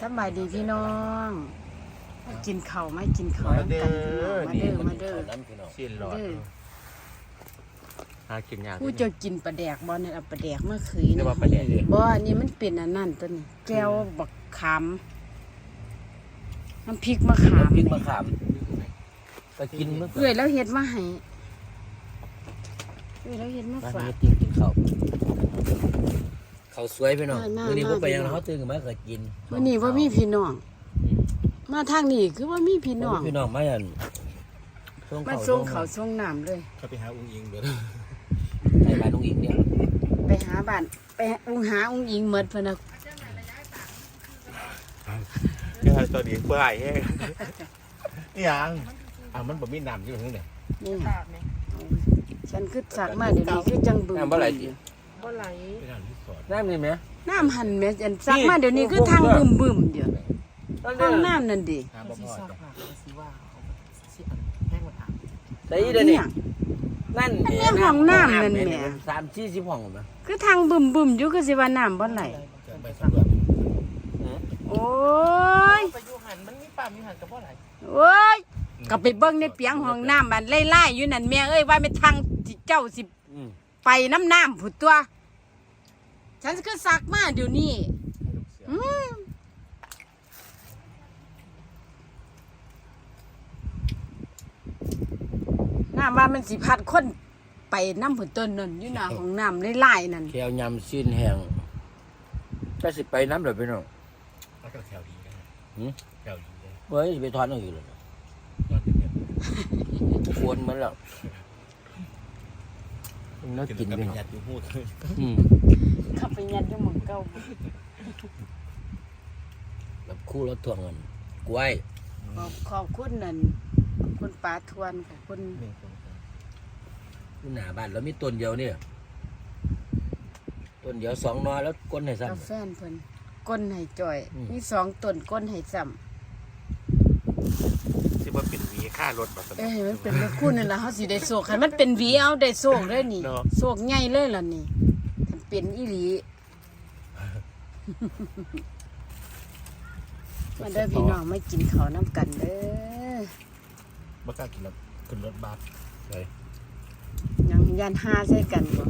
สำบายดีพี่น้องมากินข้าวไหม่กินข้าวมาน้ำเด้กันอพี่น้องมาเด้อมาเด้อน้ำพี่น้องสิ้นหลอดเด้อหากินยากผู้เจะกินปลาแดกบ่เนี่ยเอาปลาแดกมาคืนเรียกว่าปลาแดกบ่อันนี้มันเป็นอันนั้นต้นแก้วบักขามน้ำพริกมะขามพริกมะขามก็กินเมื่อเอ้ยแล้วเฮ็ดมาให้เอ้ยแล้วเฮ็ดมามาฝาก เฮ็ดกินกินข้าว ข้าวสวยพี่น้องมามามื้อนี้มาบ่ไปยังพี่น้องเขาตื่นกันมาก็กินมื้อนี้บ่มีพี่น้องมาทางนี้คือว่ามีพี่น้อง พี่น้องมาอันส่งมาข้าวส่งข้าวส่งน้ำเลย เขาไปหาอุ้งอิงเด้อในบ้านลุงอีกเนี่ยไปหาบ้านไปหาองหาองค์หญิงหมดเพิ่นน่ะก็ตัวนี้เปื่อยแห้งนี่ยังอะมันบ่มีน้ำอยู่ข้างในนี่ไงฉันคือสักมาเดี๋ยวนี้คือจังบึงน้ำบ่ไหลจิ บ่ไหลเป็นน้ำที่สอดน้ำนี่แหม น้ำหันแม่อันสักมาเดี๋ยวนี้คือทางบึมบึมๆเดี๋ยวห้องน้ำนั่นดิน้ำบ่สิพอซอกจ้ะค่ะสิว่าเขาสิอันแห้งหมดอะได้เด้อนี่เนี่ยนั่นอันนี้ห้องน้ำนั่นแหมสามสี่สิบห้องนะคือทางบึมบึมๆอยู่คือสิว่าน้ำบ่ไหลจะไปสำรวจโอ้ยไปอยู่หันมันมีปั๊มอยู่หันกับบ่ไหลโอ้ยก็ไปเบิ่งในเปียงห้องน้ำบันไล่ๆอยู่นั่นแม่เอ้ยว่าไม่ทางที่เจ้าสิอืมไปน้ำน้ำผุดตัว ฉันคือสักมาเดี๋ยวนี้ให้ลูกเสืออืมน้ำว่ามันสิพัดคนไปน้ำผุดต้นนั่นอยู่หน้าห้องน้ำไล่ๆนั่นแถวยำสิ้นแห้งก็สิไปน้ำเด้อพี่น้องแล้วก็แถวดีนะหืมแถวดีเลยเฮ้ยสิไปทอนเอาอยู่เลยนอนเงียบควรมันแล้ว น่าๆกินกับพี่น้องยัดอยู่หูดอืมข้าไปยัดอยู่หมองเก่าแบบคู่รถถ่วงเงินกล้วยขอบขอบคุณนั่นขอบคุณป้าทวนขอบคุณหนึ่งสองสามอยู่หน้าบ้านแล้วมีต้นเดียวเนี่ยต้นเดียวสองนอแล้วก้นให้ซ้ำแฟนเพิ่นก้นให้จ่อย มีสองต้นก้นให้ซ้สิว่าป็นวี ค่ารถบ่สำเอ้ยมันเป็นแม่คู่นั่นล่ะเฮาสิได้โศกให้มันเป็นหวีเอาได้โศกเลยนี่เนาะโศกใหญ่เลยล่ะนี่ถ้าเป็นอีหลีมาเด้อพี่น้องไม่กินข้าวน้ำกันเด้อบ่กล้ากินแล้วขึ้นรถบัสหยังยันหาใส่กันบ่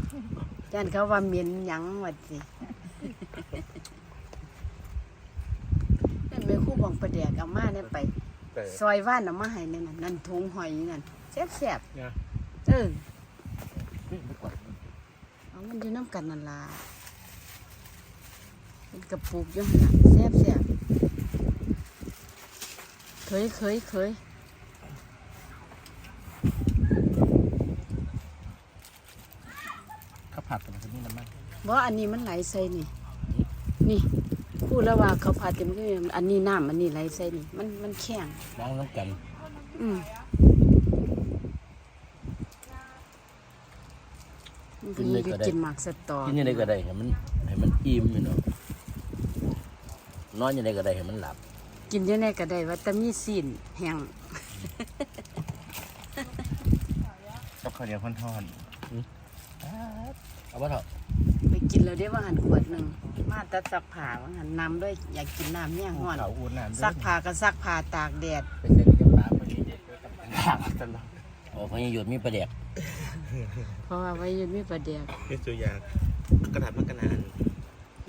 ยันเขาว่าเหม็นหยังวัดสินั่นแม่ครู่บองประแดกเอามาเนี่ยไป แต่ซอยว่านเอามาให้นั่นน่ะนั่นถุงหอยนั่นแซ่บเนี่ยๆเออเอามันอยู่น้ำกันนั่นล่ะเป็นกระปุกอยู่หั่นน่ะแซ่บๆเคยเคยเคยข้าวผัดกับมันนี่น้ำมันบ่อันนี้มันไหลใส่นี่ นี่ พูดแล้วว่าเขาพาเต็มที่อันนี้น้ำอันนี้ไหลใส่นี่มันมันแข็งล้างน้ำกันอืมมันก็มีกินหมากสตอกินยังไงก็ได้ให้มันให้มันอิ่มพี่น้องนอนยังไงก็ได้ให้มันหลับ กินยังไงก็ได้ว่าแต่มีซีนแห้งกับข้าวเหนียวทอนเอาบ่เถอะไปกินแล้วได้ว่าหันขวดหนึ่ง มาแตัดซักผ้าว่าหันน้ำด้วยอยากกินน้ำเนี่ยๆห้อน เขาอูนน้ำด้วยซักผ้าก็ซักผ้าตากแดดเป็นเส้นกับปลาพอดีห่างตลอดโอ้พญายศมีประเดกเพราะว่าไว้อยืนมีประเดี๋ยวนี่ตัวอย่างกระดาษมันกระนาน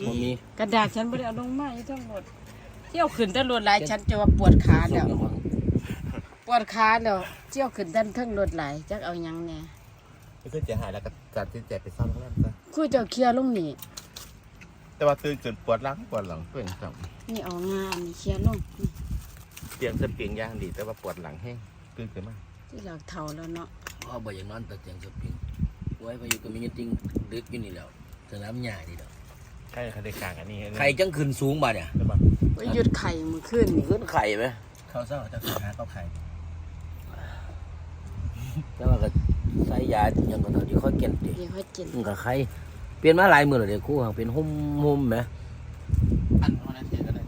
มันมีกระดาษฉันไม่ได้เอาลงมาอยู่ทั้งหมดเที่ยวขึ้นแตำรวจหลายฉันจะว่าปวดขาแล้วส่งของปวดขาแล้วเที่ยวขึ้นดันเทั้งรถไหลายจักเอาหยังเนี่ยนี่คือเสียหายแล้วก็จัดที่แจกไปซ่อมโรงแรมซะคุยเจ้าเคลียร์ลงนี่ แต่ว่าตื่นเกินปวดหลังปวดหลังตัวเองจังนี่เอางานนี่เคลียร์ลงนี่เตียงสปริงย่างดีแต่ว่าปวดหลังแห้งตื่นขึ้นมาที่เราเท่าแล้วเนาะพ่อบ่อยากนอนตะเตียงสปริงไว้พายุก็มีติ้งดึกอยู่นี่แล้วสนามหญ้านี่แล้วใช่ค่ะในกลางอันนี้ไข่จังขึ้นสูงบ่เนี่ยใช่ปะไว้หยุดไข่มือขึ้นนี่ขึ้นไข่ไหมเขาเศร้าจะหาข้าวไข่แต่ว่าก็ใส่ยาอยังก็ตอนที่เขาเก็นติเดี๋ยวค่อยกินมันก็ไข่ เปลี่ยนมาหลายมื้อแล้วเด้ครู่หังเป็นหุ่มๆแหมอันวันนั้นเทียนก็ได้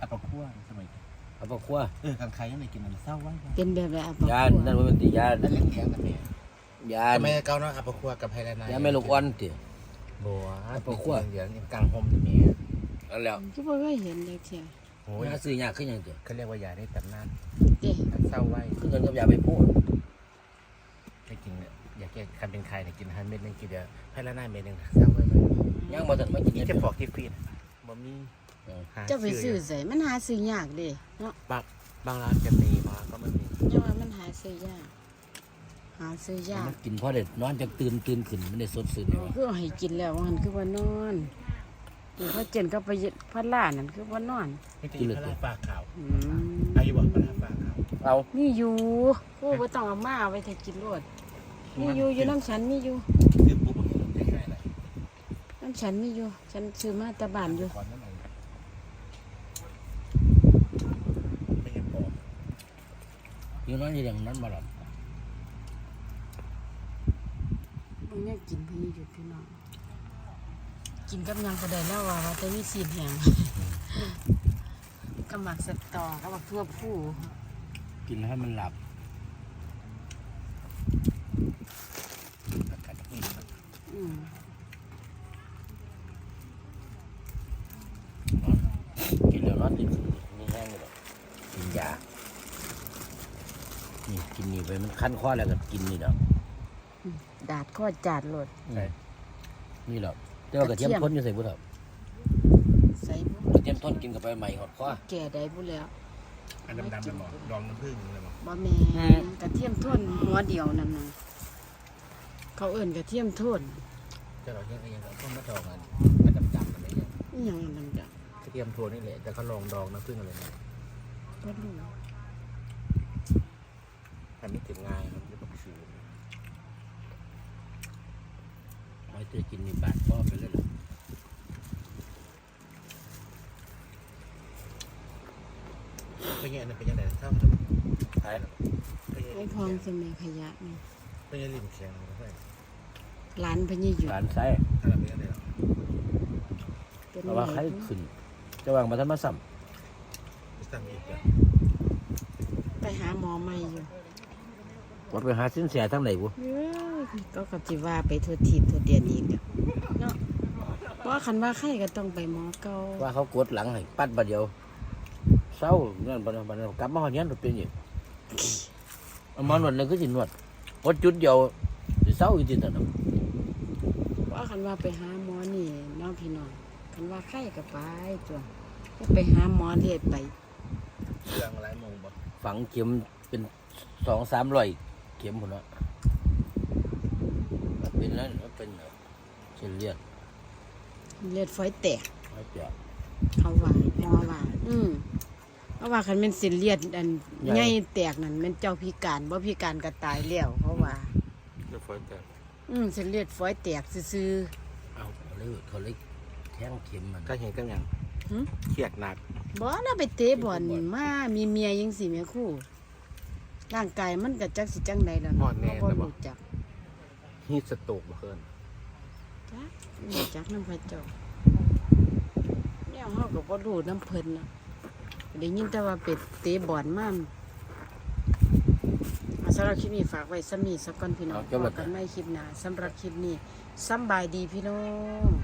อัปปะคั่วสมัยเอาปะคั่วเออกันไข่ยังไม่กินมันเศร้าไว้เป็นแบบแบบอัปปะยาคั่วนั่นบ่แม่นติยาแล้วเลี้ยงเลี้ยงกันแม่ยาทำไมเก้าเนาะอัปปะคั่วกับไฮไลท์ยาแม่ลูกอ่อนติบัวอัปปะคั่วเลี้ยงกลางโฮมจะมีนั่นแล้วก็บ่เคยเห็นเลยเที่ยโอ้ยหาซื้อยากขึ้นยังเถอะเขาเรียกว่ายาได้ตำนานเด้ถ้าเศร้าไว้คือเงินกับยาไปพูดให้กินเนี่ย อยากแก้คันเป็นใครเนี่ยกินอาหารเม็ดหนึงกินเดียวให้ละหน้าเม็ดหนึงเศร้าไว้เลยย่างมาถึงไม่กินนี่เยจะอะปอกที่ฟีดบ่มีหาเจ้าไปซื้ออยู่ใส่มันหาซื้อยากเด้เนาะบางบางร้านจะมีบางร้านก็ไม่มีเจ้าว่ามันหาซื้อยาก หาซื้อยากมันกินพอเด็ดนอนจากตื่นตื่นขึ้นมันได้สดชื่นเลเอายวะคือเอาให้กินแล้วว่าหันคือว่านอนนี่เขาเจนก็ไปพัดล่านั่นคือว่านอน นี่จะกินพระราปลาขาวอืมอายุบอกพระราปลาขาวเอา นี่อยู่กูบ่ต้องเอามาเอาไว้ถ้ากินรวด นี่อยู่อยู่น้ำฉันนี่อยู่คือปุ๊บมันจะคล้ายๆอะไรน้ำฉันนี่อยู่ ฉันซื้อมาแตะบานอยู่ ก่อนนั่นเองไม่ยังปอกอยู่นอนอยู่อย่างนั้นมาหรอกมึงเนี่ยกินพี่หยุดพี่น้อง กินกับหยังก็ได้แล้วว่าว่าแต่มีสีแหงกำหมักสตอกับหมักทั่วผู้กินให้มันหลับ อากาศนี่ครับ อืม นอน กินแล้วนอนติดนี่แห้งเลยหรอกกินยา นี่กินนี่ไปมันคั้นคอแล้วก็กินนี่ดอกดาดข้อจาดโหลดอืมนี่ดอกเจ้ากระเทียมกระเทียมทนอยู่ใส่บุตรใส่บุกระเทียมทนกินกับไปใหม่หอดคอแก่ได้บุแล้วอันดำๆเป็นหมอดองน้ำผึ้งเลยหมอบ่แม่นกระเทียมท่นหัวเดียวนั่นน่ะเขาเอิ่นกระเทียมท่น เจะเราเนี่ยยังก็ต้องมาดองกันมันดำๆอะไรอย่างนี่ยังนั่นจ้ะกระเทียมโทนนี่แหละแต่เขาลองดองน้ำผึ้งอะไรเนี่ยบ่รู้ทำไม่ถึงง่ายครับไม่ต้องซื้อไว้เจอกินในี่บาดคอไปเลยล่ะเป็นไงเนี่ยเป็นยังไงถ้าใช่ไอ้พองสมัยขยะนี่เป็นยังริมแข็งใช่ร้านพญอน หลานไส้ถ้าเราเป็นยังไงหรอเป็นเพราะว่าไงไข้ขึ้นจะวางมาทันมาสัมสั่งอีกอะไปหาหมอใหม่อยู่วัดไปหาสินเสียทั้งไหนบุเอ้ยก็กับจิว่าไปทั่วทีทั่วเดียนอีกเนี่ยเนาะเพราะว่าคันว่าไข้ก็ต้องไปหมอเก่าว่าเขากดหลังให้ปัดบัดเดียวเศร้าเงินบัดบัดกลับมาหอดเงี้ยนเป็นอย่างเอามานวดเลยก็สินวดวดจุดเดียวสิเศร้าอยู่ที่นั่นน่ะ เพราะว่า คันว่าไปหาหมอนี่เน้องพี่น้องคันว่าไข้ก็ไปจ้ะก็ไปหาหมอเลียดไปเครื่องอะไรมงบ่ฝังเข็มเป็นสองสามร้อยเข็มคนละมันเป็นนั่นมันเป็นแบบเส้นเลือดเลือดฝอยแตกไม่เปล่าเขาว่าหมอว่า อืมเพราะว่าคันเป็นเส้นเลือดอันใหญ่ใหญ่แตกนั่นแมันเจ้าพิการบ่พิการก็ตายแล้วเพราะว่าเดี๋ยวฝนแต่ อืมเส้นเลือดฝอยแตกซื่อ เอาเขาเลยเขาเลยแทงเข็มมันก็เห็นกันยังหึเครียดหนักๆบ่น่าไปเตะบอลมามีเมียยังสิแม่ครู่ ร่างกายมันก็จักสิจังใดแล้วพอเนาะดแน่บ่แต่บ่รู้จักฮีทสโตกบ่เพิ่นจักรู้จักน้ำพระเจ้าแนวเฮาก็บ่รู้น้ำเพิ่นน่ะได้ยินแต่ว่าเป็ดเตะบอลมาอะ สำหรับคลิปนี้ฝากไว้สมีสักก่อนพี่น้องพบกันใหม่คลิปหน้าสำหรับคลิปนี้สำบายดีพี่น้อง